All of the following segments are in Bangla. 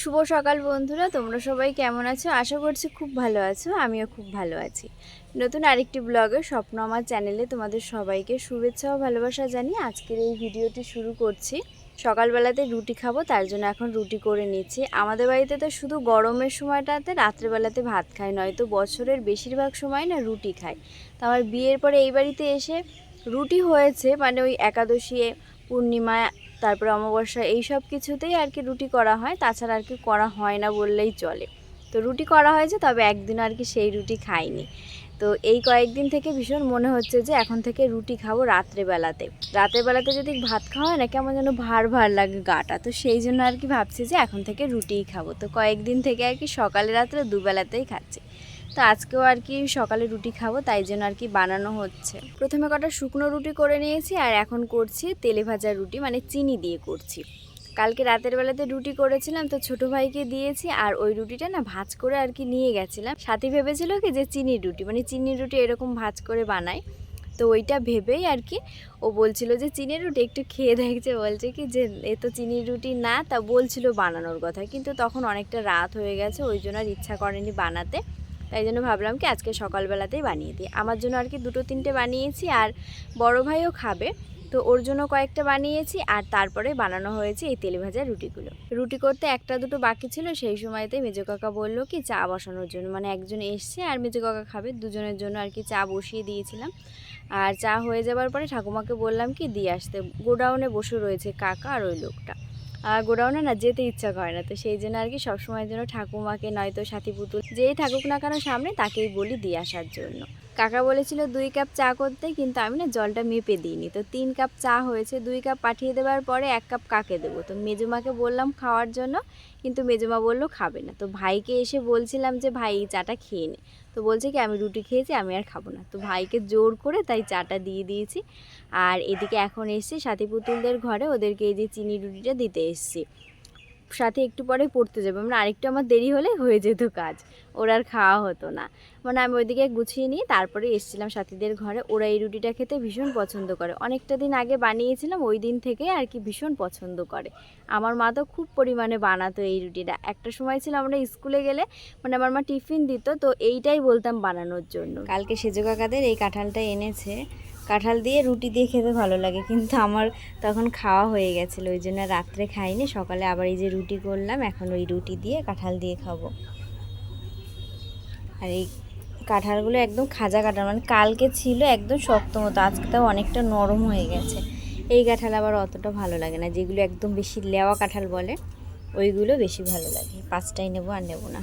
শুভ সকাল বন্ধুরা, তোমরা সবাই কেমন আছো? আশা করছি খুব ভালো আছো, আমিও খুব ভালো আছি। নতুন আরেকটি ব্লগে স্বপ্ন আমার চ্যানেলে তোমাদের সবাইকে শুভেচ্ছা ও ভালোবাসা জানিয়ে আজকের এই ভিডিওটি শুরু করছি। সকালবেলাতে রুটি খাব, তার জন্য এখন রুটি করে নিচ্ছি। আমাদের বাড়িতে তো শুধু গরমের সময়টাতে রাত্রেবেলাতে ভাত খায়, নয়তো বছরের বেশিরভাগ সময় না রুটি খায়। তো আমার বিয়ের পরে এই বাড়িতে এসে রুটি হয়েছে মানে ওই একাদশী, পূর্ণিমা, তারপরে অমাবস্যা, এই সব কিছুতেই আর কি রুটি করা হয়। তাছাড়া আর কি করা হয় না বললেই চলে। তো রুটি করা হয়েছে, তবে একদিন আর কি সেই রুটি খাইনি। তো এই কয়েকদিন থেকে ভীষণ মনে হচ্ছে যে এখন থেকে রুটি খাব রাত্রেবেলাতে। রাতের বেলাতে যদি ভাত খাওয়া হয় না, কেমন যেন ভার ভার লাগে গাটা। তো সেই জন্য আর কি ভাবছি যে এখন থেকে রুটিই খাব। তো কয়েকদিন থেকে আর কি সকালে রাত্রে দুবেলাতেই খাচ্ছি। তো আজকেও আর কি সকালে রুটি খাব, তাই জন্য আর কি বানানো হচ্ছে। প্রথমে কটা শুকনো রুটি করে নিয়েছি আর এখন করছি তেলে ভাজা রুটি মানে চিনি দিয়ে করছি। কালকে রাতের বেলাতে রুটি করেছিলাম, তো ছোট ভাইকে দিয়েছি আর ওই রুটিটা না ভাজ করে আর কি নিয়ে গেছিলাম। সাথে ভেবেছিল কি যে চিনির রুটি মানে চিনির রুটি এরকম ভাজ করে বানায় তো ওইটা ভেবেই আর কি ও বলছিল যে চিনির রুটি একটু খেয়ে দেখছে, বলছে কি যে এ তো চিনির রুটি না, তা বলছিল বানানোর কথা। কিন্তু তখন অনেকটা রাত হয়ে গেছে, ওই জন্য আর ইচ্ছা করেনি বানাতে। তাই জন্য ভাবলাম কি আজকে সকালবেলাতেই বানিয়ে দিই। আমার জন্য আর কি দুটো তিনটে বানিয়েছি আর বড় ভাইও খাবে। তো ওর জন্য কয়েকটা বানিয়েছি আর তারপরে বানানো হয়েছে এই তেলে ভাজা রুটিগুলো। রুটি করতে একটা দুটো বাকি ছিল, সেই সময়তে মেজো কাকা বলল কি, চা বসানোর জন্য। মানে একজন এসছে আর মেজো কাকা খাবে, দুজনের জন্য আর কি চা বসিয়ে দিয়েছিলাম। আর চা হয়ে যাবার পরে ঠাকুমাকে বললাম কি, দিয়ে আসতে। গোডাউনে বসে রয়েছে কাকা আর ওই লোকটা। গোডাউনে না যেতে ইচ্ছা করে না। তো সেই জন্য আর কি সবসময়ের জন্য ঠাকুমাকে, নয়তো সাথী পুতুল, যেই থাকুক না কেন সামনে তাকেই বলি দিয়ে আসার জন্য। কাকা বলেছিল দুই কাপ চা করতে, কিন্তু আমি না জলটা মেপে দিইনি। তো তিন কাপ চা হয়েছে, দুই কাপ পাঠিয়ে দেওয়ার পরে এক কাপ কাকে দেবো? তো মেজুমাকে বললাম খাওয়ার জন্য কিন্তু মেজমা বলল, খাবে না। তো ভাইকে এসে বলছিলাম যে, ভাই, এই চাটা খেয়ে নে। তো বলছে কি, আমি রুটি খেয়েছি, আমি আর খাব না। তো ভাইকে জোর করে তাই চাটা দিয়ে দিয়েছি। আর এদিকে এখন এসছি সাথী পুতুলদের ঘরে, ওদেরকে এই যে চিনি রুটিটা দিতে এসছি। সাথে একটু পরে পড়তে যাবে। মানে আরেকটু আমার দেরি হলে হয়ে যেত কাজ। ওরা আর খাওয়া হতো না। মানে আমি ওইদিকে গুছিয়ে নিয়ে তারপরে এসেছিলাম সাথীদের ঘরে। ওরা এই রুটিটা খেতে ভীষণ পছন্দ করে। অনেকটা দিন আগে বানিয়েছিলাম, ওই দিন থেকে আর কি ভীষণ পছন্দ করে। আমার মা তো খুব পরিমাণে বানাতো এই রুটিটা। একটা সময় ছিল আমরা স্কুলে গেলে মানে আমার মা টিফিন দিত, তো এইটাই বলতাম বানানোর জন্য। কালকে সেজো কাকাদের এই কাঁঠালটা এনেছে কাঁঠাল দিয়ে রুটি দিয়ে খেতে ভালো লাগে, কিন্তু আমার তখন খাওয়া হয়ে গেছিল, ওই জন্য রাত্রে খাইনি, সকালে আবার এই যে রুটি করলাম, এখন ওই রুটি দিয়ে কাঁঠাল দিয়ে খাব। আর এই কাঁঠালগুলো একদম খাজা কাঁঠাল মানে কালকে ছিল একদম শক্ত মতো, আজকে তাও অনেকটা নরম হয়ে গেছে। এই কাঁঠাল আবার অতটা ভালো লাগে না, যেগুলো একদম বেশি লেওয়া কাঁঠাল বলে, ওইগুলো বেশি ভালো লাগে, পাঁচটাই নেব আর নেব না।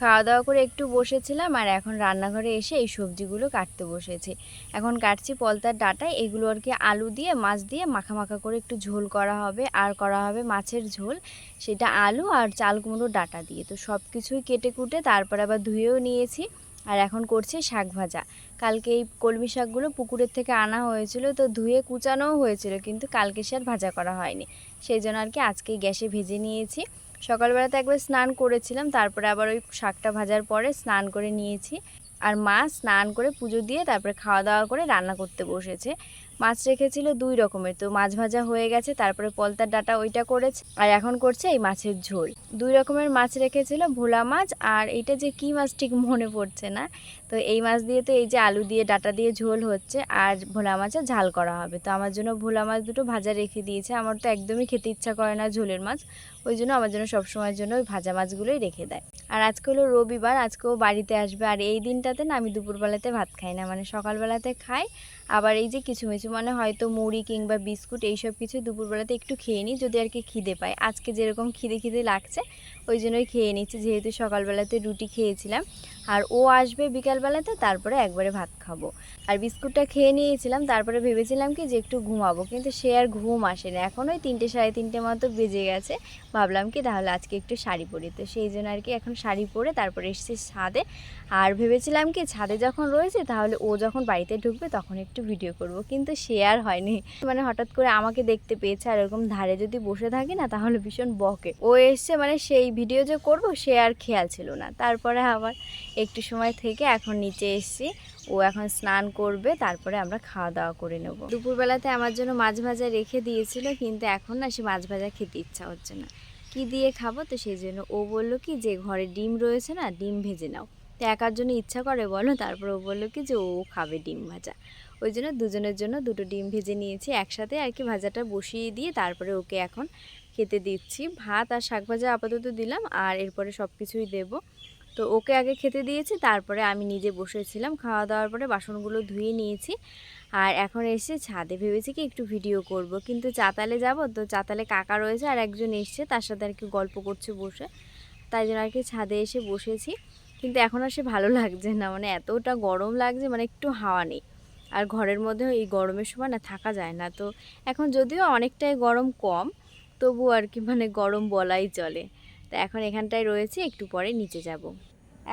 খাওয়া দাওয়া করে একটু বসেছিলাম আর এখন রান্নাঘরে এসে এই সবজিগুলো কাটতে বসেছি। এখন কাটছি পলতার ডাটায় এগুলো আর কি আলু দিয়ে, মাছ দিয়ে মাখা মাখা করে একটু ঝোল করা হবে, আর করা হবে মাছের ঝোল। সেটা আলু আর চাল কুমড়োর ডাটা দিয়ে। তো সব কিছুই কেটে কুটে তারপর আবার ধুয়েও নিয়েছি। আর এখন করছে শাক ভাজা। কালকে এই কলমি শাকগুলো পুকুরের থেকে আনা হয়েছিল, তো ধুয়ে কুচানোও হয়েছিল, কিন্তু কালকে সে আর ভাজা করা হয়নি। সেই জন্য আর কি আজকে গ্যাসে ভেজে নিয়েছি। সকালবেলাতে একবার স্নান করেছিলাম, তারপরে আবার ওই শাকটা ভাজার পরে স্নান করে নিয়েছি। আর মা স্নান করে পুজো দিয়ে তারপরে খাওয়া দাওয়া করে রান্না করতে বসেছে। মাছ রেখেছিল দুই রকমের। তো মাছ ভাজা হয়ে গেছে, তারপরে পলতার ডাটা ওইটা করেছে, আর এখন করছে এই মাছের ঝোল। দুই রকমের মাছ রেখেছিল, ভোলা মাছ আর এটা যে কী মাছ ঠিক মনে পড়ছে না। তো এই মাছ দিয়ে তো এই যে আলু দিয়ে ডাটা দিয়ে ঝোল হচ্ছে, আর ভোলা মাছের ঝাল করা হবে। তো আমার জন্য ভোলা মাছ দুটো ভাজা রেখে দিয়েছে, আমার তো একদমই খেতে ইচ্ছা করে না ঝোলের মাছ। ওই জন্য আমার জন্য সবসময়ের জন্য ওই ভাজা মাছগুলোই রেখে দেয়। আর আজকে হলো রবিবার আজকেও বাড়িতে আসবে, আর এই দিনটাতে না আমি দুপুরবেলাতে ভাত খাই না মানে সকালবেলাতে খাই আবার এই যে কিছু মিছু মানে হয়তো মুড়ি কিংবা বিস্কুট এইসব কিছু দুপুরবেলাতে একটু খেয়ে নিই যদি আর কি খিদে পায়। আজকে যেরকম খিদে খিদে লাগছে, ওই জন্যই খেয়ে নিচ্ছি। যেহেতু সকালবেলাতে রুটি খেয়েছিলাম, আর ও আসবে বিকালবেলাতে, তারপরে একবারে ভাত খাব। আর বিস্কুটটা খেয়ে নিয়েছিলাম, তারপরে ভেবেছিলাম কি যে একটু ঘুমাবো, কিন্তু সে আর ঘুম আসে না এখন ওই তিনটে সাড়ে তিনটে মতো বেজে গেছে। ভাবলাম কি তাহলে আজকে একটু শাড়ি পরি। তো সেই জন্য আর কি এখন শাড়ি পরে তারপরে এসেছি ছাদে। আর ভেবেছিলাম কি ছাদে যখন রয়েছে, তাহলে ও যখন বাড়িতে ঢুকবে, তখন একটু ভিডিও করব, কিন্তু সে আর হয়নি। মানে হঠাৎ করে আমাকে দেখতে পেয়েছে আর এরকম ধারে যদি বসে থাকি না, তাহলে ভীষণ বকে। ও এসছে মানে সেই ভিডিও যে করব, সে আর খেয়াল ছিল না। তারপরে আবার একটু সময় থেকে এখন নিচে এসছি। ও এখন স্নান করবে, তারপরে আমরা খাওয়া দাওয়া করে নেব। দুপুরবেলাতে আমার জন্য মাছ ভাজা রেখে দিয়েছিল, কিন্তু এখন না সে মাছ ভাজা খেতে ইচ্ছা হচ্ছে না। কি দিয়ে খাব? তো সেই জন্য ও বলল কি, যে ঘরে ডিম রয়েছে না, ডিম ভেজে নাও। তো একার জন্য ইচ্ছা করে বলো, তারপর ও বলল কি, যে ও খাবে ডিম ভাজা। ওই জন্য দুজনের জন্য দুটো ডিম ভেজে নিয়েছি। একসাথে আর কি ভাজাটা বসিয়ে দিয়ে তারপরে ওকে এখন খেতে দিচ্ছি। ভাত আর শাক ভাজা আপাতত দিলাম আর এরপরে সব কিছুই দেবো। তো ওকে আগে খেতে দিয়েছি, তারপরে আমি নিজে বসেছিলাম। খাওয়া দাওয়ার পরে বাসনগুলো ধুয়ে নিয়েছি। আর এখন এসে ছাদে ভেবেছি কি একটু ভিডিও করব। কিন্তু চাতালে যাব তো চাতালে কাকা রয়েছে আর একজন এসছে, তার সাথে আর কি গল্প করছে বসে। তাই জন্য আর কি ছাদে এসে বসেছি। কিন্তু এখন আর সে ভালো লাগছে না। মানে এতটা গরম লাগছে মানে একটু হাওয়া নেই। আর ঘরের মধ্যে এই গরমের সময় না থাকা যায় না। তো এখন যদিও অনেকটাই গরম কম তবু আর কি মানে গরম বলাই চলে। তো এখন এখানটায় রয়েছে, একটু পরে নিচে যাব।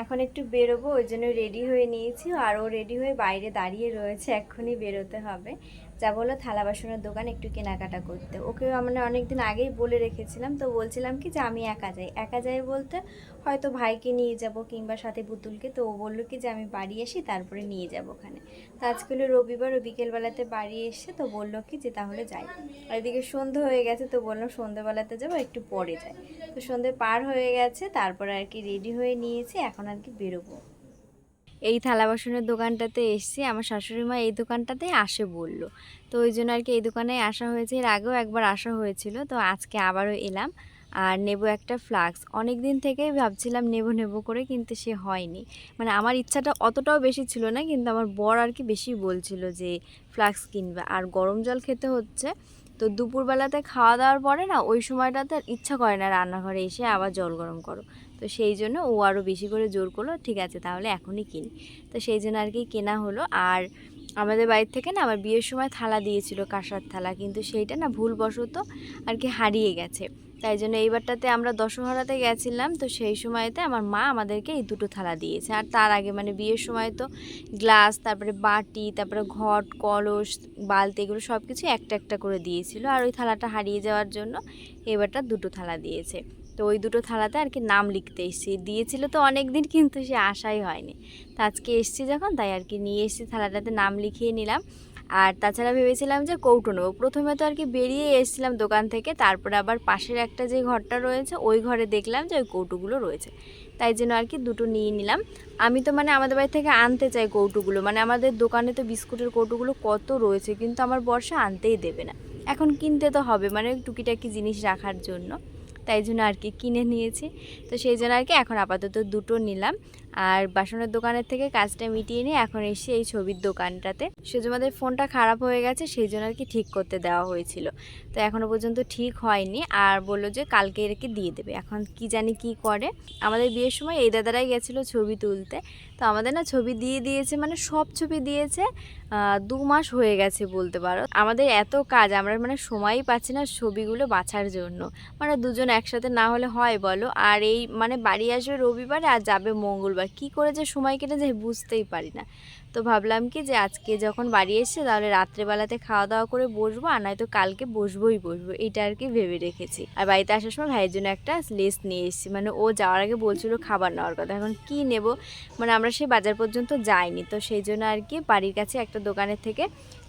এখন একটু বেরোবো, ওই জন্য রেডি হয়ে নিয়েছি। আরও রেডি হয়ে বাইরে দাঁড়িয়ে রয়েছে, এক্ষুনি বেরোতে হবে। যা বলল, থালা বাসনের দোকান একটু কেনাকাটা করতে। ওকে মানে অনেকদিন আগেই বলে রেখেছিলাম, তো বলছিলাম কি যে আমি একা যাই। একা যাই বলতে হয়তো ভাইকে নিয়ে যাব কিংবা সাথে পুতুলকে, তো ও বলল কি যে আমি বাড়ি আসি, তারপরে নিয়ে যাব ওখানে। তো আজকে হলো রবিবার, ও বিকেলবেলাতে বাড়ি এসে তো বলল কি যে তাহলে যাই। আর এদিকে সন্ধে হয়ে গেছে, তো বললাম সন্ধেবেলাতে যাব, একটু পরে যাই। তো সন্ধে পার হয়ে গেছে, তারপরে আর কি রেডি হয়ে নিয়েছি, এখন আর কি বেরোবো। এই থালা বাসনের দোকানটাতে এসছি। আমার শাশুড়ি মা এই দোকানটাতেই আসে বলল। তো ওই জন্য আর কি এই দোকানে আসা হয়েছে। এর আগেও একবার আসা হয়েছিল। তো আজকে আবারও এলাম। আর নেব একটা ফ্লাক্স। অনেক দিন থেকেই ভাবছিলাম নেব নেব করে, কিন্তু সে হয়নি। মানে আমার ইচ্ছাটা অতটাও বেশি ছিল না, কিন্তু আমার বর আর কি বেশি বলছিল যে, ফ্লাক্স কিনবে। আর গরম জল খেতে হচ্ছে। তো দুপুরবেলাতে খাওয়া দাওয়ার পরে না, ওই সময়টাতে ইচ্ছা করে না রান্নাঘরে এসে আবার জল গরম করো। তো সেই জন্য ও আরও বেশি করে জোর করল, ঠিক আছে, তাহলে এখনই কিনি। তো সেই জন্য আর কি কেনা হলো। আর আমাদের বাড়ির থেকে না আমার বিয়ের সময় থালা দিয়েছিল কাঁসার থালা, কিন্তু সেইটা না ভুলবশত আর কি হারিয়ে গেছে। তাই জন্য এইবারটাতে আমরা দশহরাতে গেছিলাম, তো সেই সময়তে আমার মা আমাদেরকে এই দুটো থালা দিয়েছে। আর তার আগে মানে বিয়ের সময় তো গ্লাস, তারপরে বাটি, তারপরে ঘট, কলস, বালতি এগুলো সব কিছু একটা একটা করে দিয়েছিল। আর ওই থালাটা হারিয়ে যাওয়ার জন্য এবারটা দুটো থালা দিয়েছে। তো ওই দুটো থালাতে আর কি নাম লিখতে এসেছি। দিয়েছিল তো অনেক দিন কিন্তু সে আশাই হয়নি। তো আজকে এসছি যখন, তাই আর কি নিয়ে এসেছি থালাটাতে নাম লিখিয়ে নিলাম। আর তাছাড়া ভেবেছিলাম যে কৌটো নেব। প্রথমে তো আর কি বেরিয়ে এসেছিলাম দোকান থেকে, তারপরে আবার পাশের একটা যে ঘরটা রয়েছে, ওই ঘরে দেখলাম যে ওই কৌটোগুলো রয়েছে। তাই জন্য আর কি দুটো নিয়ে নিলাম। আমি তো মানে আমাদের বাড়ি থেকে আনতে চাই কৌটোগুলো। মানে আমাদের দোকানে তো বিস্কুটের কৌটোগুলো কত রয়েছে, কিন্তু আমার বর্ষা আনতেই দেবে না। এখন কিনতে তো হবে মানে টুকিটাকি জিনিস রাখার জন্য। তাই জন্য আর কি কিনে নিয়েছি। তো সেই জন্য আর কি এখন আপাতত দুটো নিলাম। আর বাসনের দোকানের থেকে কাজটা মিটিয়ে নিয়ে এখন এসে এই ছবির দোকানটাতে। সুজমাদের ফোনটা খারাপ হয়ে গেছে, সেই জন্য আর কি ঠিক করতে দেওয়া হয়েছিল। তো এখনও পর্যন্ত ঠিক হয়নি। আর বলল যে কালকে এরকে দিয়ে দেবে। এখন কি জানি কি করে। আমাদের বিয়ের সময় এই দাদারাই গেছিল ছবি তুলতে। তো আমাদের না ছবি দিয়ে দিয়েছে মানে সব ছবি দিয়েছে দু মাস হয়ে গেছে বলতে পারো। আমাদের এত কাজ, আমরা মানে সময়ই পাচ্ছি না ছবিগুলো বাছার জন্য। মানে দুজন একসাথে না হলে হয় বলো? আর এই মানে বাড়ি আসবে রবিবারে আর যাবে মঙ্গলবার। কি করে যে সময় কেটে যায় বুঝতেই পারি না। তো ভাবলাম কি যে আজকে যখন বাড়ি এসছে তাহলে রাত্রেবেলাতে খাওয়া দাওয়া করে বসবো আর নয়তো কালকে বসবোই বসবো এটা আর কি ভেবে রেখেছি। আর বাড়িতে আসার সময় ভাইয়ের জন্য একটা লেস নিয়ে এসেছি মানে ও যাওয়ার আগে বলছিল খাবার নেওয়ার কথা, এখন কি নেব? মানে আমরা সেই বাজার পর্যন্ত যাইনি, তো সেই জন্য আর কি বাড়ির কাছে একটা দোকানের থেকে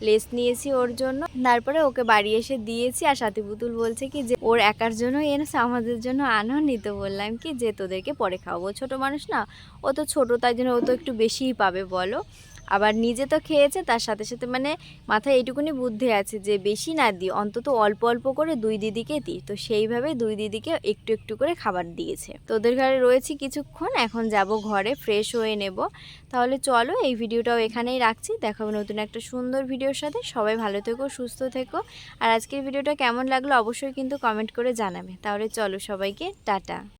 লেস নিয়েছি ওর জন্য। তারপরে ওকে বাড়ি এসে দিয়েছি আর সাথী পুতুল বলছে কি যে, ওর একার জন্য এনেছে, আমাদের জন্য আনো নিতে বললাম কি যে, তোদেরকে পরে খাওয়াবো। ছোট মানুষ না, ও তো ছোটো, তাই জন্য ও তো একটু বেশিই পাবে, বলো। আবার নিজে তো খেয়েছে, তার সাথে সাথে মানে মাথায় এইটুকুনি বুদ্ধি আছে যে বেশি না দিই, অন্তত অল্প অল্প করে দুই দিদিকে দিই। তো সেইভাবে দুই দিদিকে একটু একটু করে খাবার দিয়েছে। তো ওদের ঘরে রয়েছি কিছুক্ষণ, এখন যাব ঘরে ফ্রেশ হয়ে নেব। তাহলে চলো এই ভিডিওটাও এখানেই রাখছি। দেখাবো নতুন একটা সুন্দর ভিডিওর সাথে। সবাই ভালো থেকো, সুস্থ থেকো। আর আজকের ভিডিওটা কেমন লাগল অবশ্যই কিন্তু কমেন্ট করে জানাবে। তাহলে চলো সবাইকে, টাটা।